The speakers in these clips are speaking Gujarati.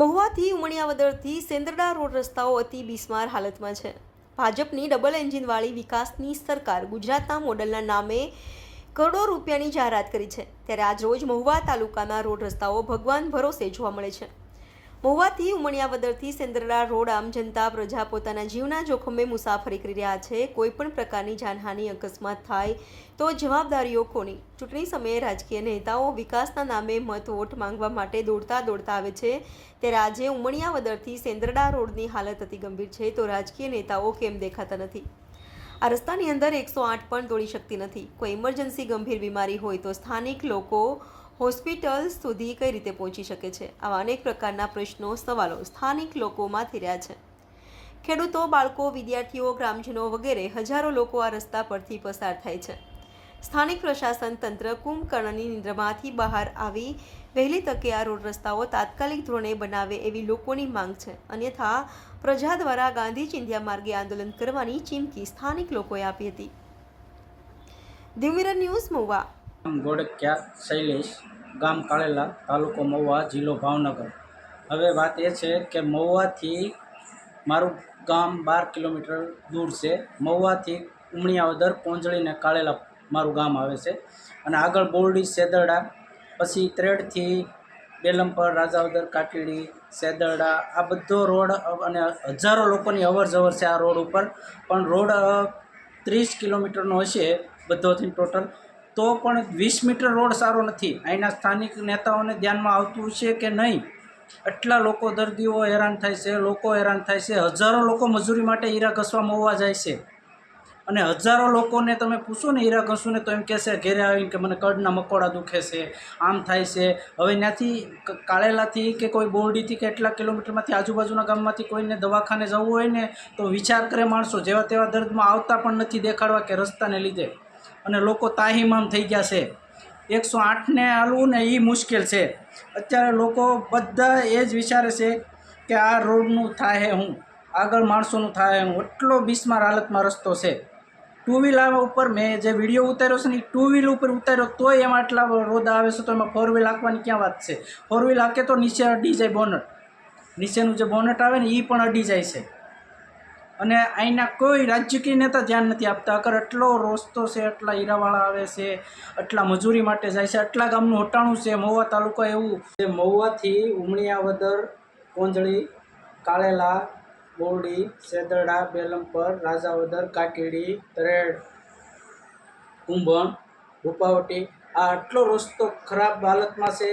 મહુવાથી ઉમણિયાવદરથી સેન્દ્રડા રોડ રસ્તાઓ અતિ બિસ્માર હાલતમાં છે. ભાજપની ડબલ એન્જિનવાળી વિકાસની સરકાર ગુજરાતના મોડલના નામે કરોડો રૂપિયાની જાહેરાત કરી છે. ત્યારે આજ રોજ મહુવા તાલુકાના રોડ રસ્તાઓ ભગવાન ભરોસે જોવા મળે છે. મહુવાથી ઉમણિયાવદરથી સેન્દ્રડા રોડ આમ જનતા પ્રજા પોતાના જીવના જોખમે મુસાફરી કરી રહ્યા છે. કોઈપણ પ્રકારની જાનહાનિ અકસ્માત થાય તો જવાબદારીઓ કોની? ચૂંટણી સમયે રાજકીય નેતાઓ વિકાસના નામે મત વોટ માંગવા માટે દોડતા દોડતા આવે છે. ત્યારે આજે ઉમણિયાવદરથી સેન્દ્રડા રોડની હાલત અતિ ગંભીર છે તો રાજકીય નેતાઓ કેમ દેખાતા નથી? આ રસ્તાની અંદર એકસો આઠ પણ દોડી શકતી નથી. કોઈ ઇમરજન્સી ગંભીર બીમારી હોય તો સ્થાનિક લોકો હોસ્પિટલ સુધી કઈ રીતે પહોંચી શકે છે? આવા અનેક પ્રકારના પ્રશ્નો, સવાલો સ્થાનિક લોકોમાંથી રહ્યા છે. ખેડૂતો, બાળકો, વિદ્યાર્થીઓ, ગ્રામજનો વગેરે હજારો લોકો આ રસ્તા પરથી પસાર થાય છે. સ્થાનિક પ્રશાસન તંત્ર કુંભકર્ણની નિંદ્રમાંથી બહાર આવી વહેલી તકે આ રોડ રસ્તાઓ તાત્કાલિક ધોરણે બનાવે એવી લોકોની માંગ છે. અન્યથા, પ્રજા દ્વારા ગાંધી ચિંધ્યા માર્ગે આંદોલન કરવાની ચીમકી સ્થાનિક લોકોએ આપી હતી. દિવમિરર ન્યૂઝ મુવા ગોડક્યા શૈલેષ. ગામ કાળેલા તાલુકો મહુવા જિલ્લો ભાવનગર. હવે વાત એ છે કે મહુવાથી મારું ગામ બાર કિલોમીટર દૂર છે. મહુવાથી ઉમણિયાવદર પોંજળીને કાળેલા મારું ગામ આવે છે. અને આગળ બોરડી, સેદરડા, પછી ત્રેડથી બેલમપર રાજાવદર કાકીડી, સેદરડા, આ બધો રોડ અને હજારો લોકોની અવર જવર છે આ રોડ ઉપર. પણ રોડ ત્રીસ કિલોમીટરનો હશે બધોથી ટોટલ. તો પણ વીસ મીટર રોડ સારો નથી. અહીંના સ્થાનિક નેતાઓને ધ્યાનમાં આવતું છે કે નહીં? એટલા લોકો દર્દીઓ હેરાન થાય છે, લોકો હેરાન થાય છે, હજારો લોકો મજૂરી માટે હીરા ઘસવા મોવા જાય છે. અને હજારો લોકોને તમે પૂછો ને હીરા ઘસું ને તો એમ કહેશે, ઘેરે આવીને કે મને કડના મકોડા દુખે છે, આમ થાય છે. હવે ત્યાંથી કાળેલાથી કે કોઈ બોરડીથી કે એટલા કિલોમીટરમાંથી આજુબાજુના ગામમાંથી કોઈને દવાખાને જવું હોય ને, તો વિચાર કરે માણસો, જેવા તેવા દર્દમાં આવતા પણ નથી દેખાડવા કે રસ્તાને લીધે. અને લોકો તાહીમામ થઈ ગયા છે. એકસો આઠને હાલવું ને એ મુશ્કેલ છે. અત્યારે લોકો બધા એ જ વિચારે છે કે આ રોડનું થાય હું, આગળ માણસોનું થાય હું. એટલો બિસ્માર હાલતમાં રસ્તો છે. ટુ વ્હીલ ઉપર મેં જે વીડિયો ઉતાર્યો છે ને એ ટુ વ્હીલ ઉપર ઉતાર્યો તોય એમાં આટલા રોદા આવે છે તો એમાં ફોર વ્હીલ હાંકવાની ક્યાં વાત છે? ફોર વ્હીલ હાંકે તો નીચે અડી જાય બોનટ નીચેનું જે બોનટ આવે ને એ પણ અડી જાય છે. અને અહીંના કોઈ રાજકીય નેતા ધ્યાન નથી આપતા. અગર એટલો રસ્તો છે, એટલા હીરાવાળા આવે છે, એટલા મજૂરી માટે જાય છે, એટલા ગામનું હટાણું છે, મહુવા તાલુકા એવું. છે મહુવાથી ઉમણિયાવદર કોંજળી, કાળેલા, બોરડી, સેદરડા, બેલમપર, રાજાવદર, કાકીડી તરેડ કુંભણ રૂપાવટી આ આટલો રસ્તો ખરાબ હાલતમાં છે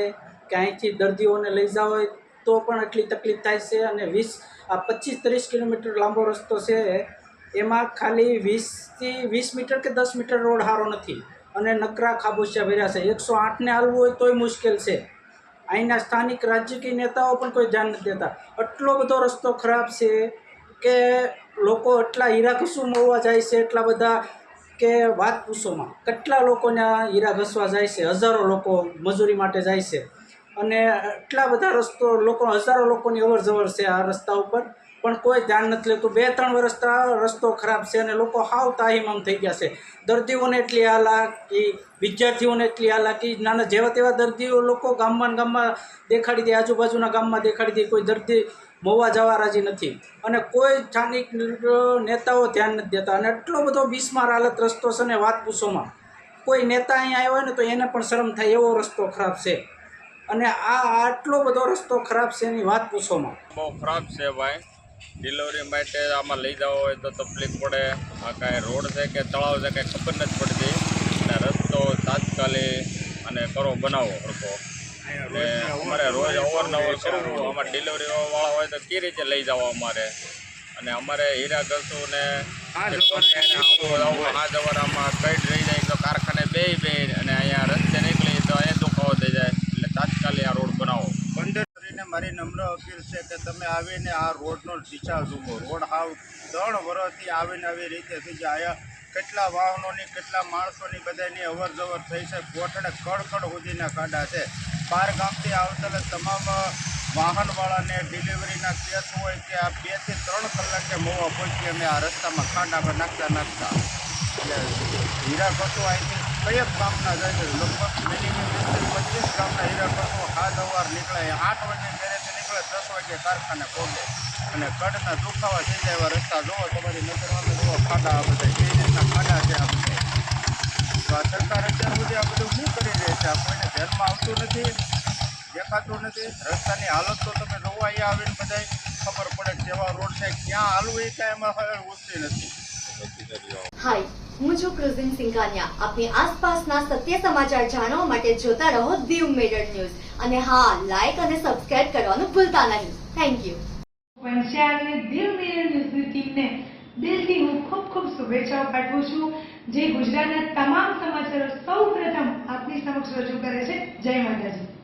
કે અહીંથી દર્દીઓને લઈ જવા હોય તો પણ એટલી તકલીફ થાય છે અને વીસ, આ પચીસ, ત્રીસ કિલોમીટર લાંબો રસ્તો છે. એમાં ખાલી વીસથી વીસ મીટર કે દસ મીટર રોડ સારો નથી અને નકરા ખાબોચિયા ભર્યા છે. એકસો આઠને હાલવું હોય તોય મુશ્કેલ છે. અહીંના સ્થાનિક રાજકીય નેતાઓ પણ કોઈ ધ્યાન નથી દેતા. એટલો બધો રસ્તો ખરાબ છે કે લોકો એટલા હીરા ઘસું મળવા જાય છે, એટલા બધા કે વાત પૂછોમાં. કેટલા લોકોને હીરા ઘસવા જાય છે? હજારો લોકો મજૂરી માટે જાય છે. અને એટલા બધા રસ્તો, લોકો, હજારો લોકોની અવર જવર છે આ રસ્તા ઉપર. પણ કોઈ ધ્યાન નથી લેતું. બે, ત્રણ વર્ષ રસ્તો ખરાબ છે અને લોકો હાવ તાહીમામ થઈ ગયા છે. દર્દીઓને એટલી હાલાકી વિદ્યાર્થીઓને એટલી હાલાકી નાના જેવા તેવા દર્દીઓ લોકો ગામમાં ગામમાં દેખાડી દે, આજુબાજુના ગામમાં દેખાડી દે, કોઈ દર્દી મોવા જવા રાજી નથી. અને કોઈ સ્થાનિક નેતાઓ ધ્યાન નથી દેતા. અને એટલો બધો બિસ્માર હાલત રસ્તો છે ને વાત પૂછોમાં. કોઈ નેતા અહીંયા આવ્યો હોય ને તો એને પણ શરમ થાય, એવો રસ્તો ખરાબ છે. અને આ આટલો બધો રસ્તો ખરાબ છે એની વાત પૂછોમાં બહુ ખરાબ છે ભાઈ. ડિલિવરી માટે આમાં લઈ જવા હોય તો તકલીફ પડે. આ કાંઈ રોડ છે કે તળાવ છે કાંઈ ખબર નથી પડતી. અને રસ્તો તાત્કાલિક અને કરો બનાવો હરકો એટલે અમારે રોજ અવારનવાર કરવું આમાં ડિલિવરી વાળા હોય તો કઈ રીતે લઈ જવા અમારે? અને અમારે હીરા ઘસું ને આ જવાનામાં કઈ રહી જાય તો કારખાને બે બે અને અહીંયા રસ્તે નીકળી તો અહીંયા દુખાવો થઈ જાય એટલે તાત્કાલિક આ રોડ બનાવો કરીને મારી નમ્ર અપીલ છે કે તમે આવીને આ રોડનો દિશા જુઓ. રોડ હાવ ત્રણ વર્ષથી આવીને આવી રીતે થઈ જાય કેટલા વાહનોની, કેટલા માણસોની બધાની અવર જવર થઈ છે. ગોઠણે કડકડ સુધીના કાંડા છે. બાર ગામથી આવતા તમામ વાહનવાળાને ડિલિવરીના કેસ હોય કે આ બેથી ત્રણ કલાકે મોવા પહોંચી અમે આ રસ્તામાં ખાડા પર નાખતા નાખતા એટલે હીરા કસો અહીંથી કયેક ગામના જાય છે લગભગ મિનિમમ પચીસ ગામના હીરા કસો હાથ અવાર નીકળે આઠ વાગે ઘરેથી નીકળે દસ વાગે કારખાને પહોંચે. અને કડના દુખાવા થઈ જાય એવા રસ્તા જોવો તમારી નજરમાં જોવો ખાડા આ બધા એ રીતના ખાડા છે આ બધા. તો આ સરકાર અત્યાર સુધી આ બધું શું કરી રહી છે? આ કોઈને ધ્યાનમાં આવતું નથી દેખાતું નથી. રસ્તાની હાલત તો તમે જોવા અહીંયા આવીને બધાય ખબર પડે કેવા રોડ છે ક્યાં હાલવું એ કાંઈ એમાં હવે ઉઠતી નથી. હાય. હું છું ક્રુઝિન સિંઘાનિયા. આપની આસપાસના સત્ય સમાચાર જાણવા માટે જોતા રહો દીવ મિરર ન્યૂઝ. અને હા લાઈક અને સબસ્ક્રાઇબ કરવાનું ભૂલતા નહીં. થેન્ક યુ વંશિયાળને દીવ મિરર ન્યૂઝની ટીમને દિલથી હું ખૂબ ખૂબ શુભેચ્છાઓ પાઠવું છું, જે ગુજરાતના તમામ સમાચારો સૌ પ્રથમ આપની સમક્ષ રજૂ કરે છે. જય માતાજી.